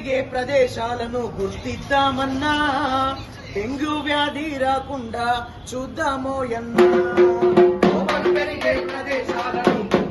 తిరిగే ప్రదేశాలను గుర్తిద్దామన్నా. డెంగ్యూ వ్యాధి రాకుండా చూద్దామో ఎన్నా పెరిగే ప్రదేశాలను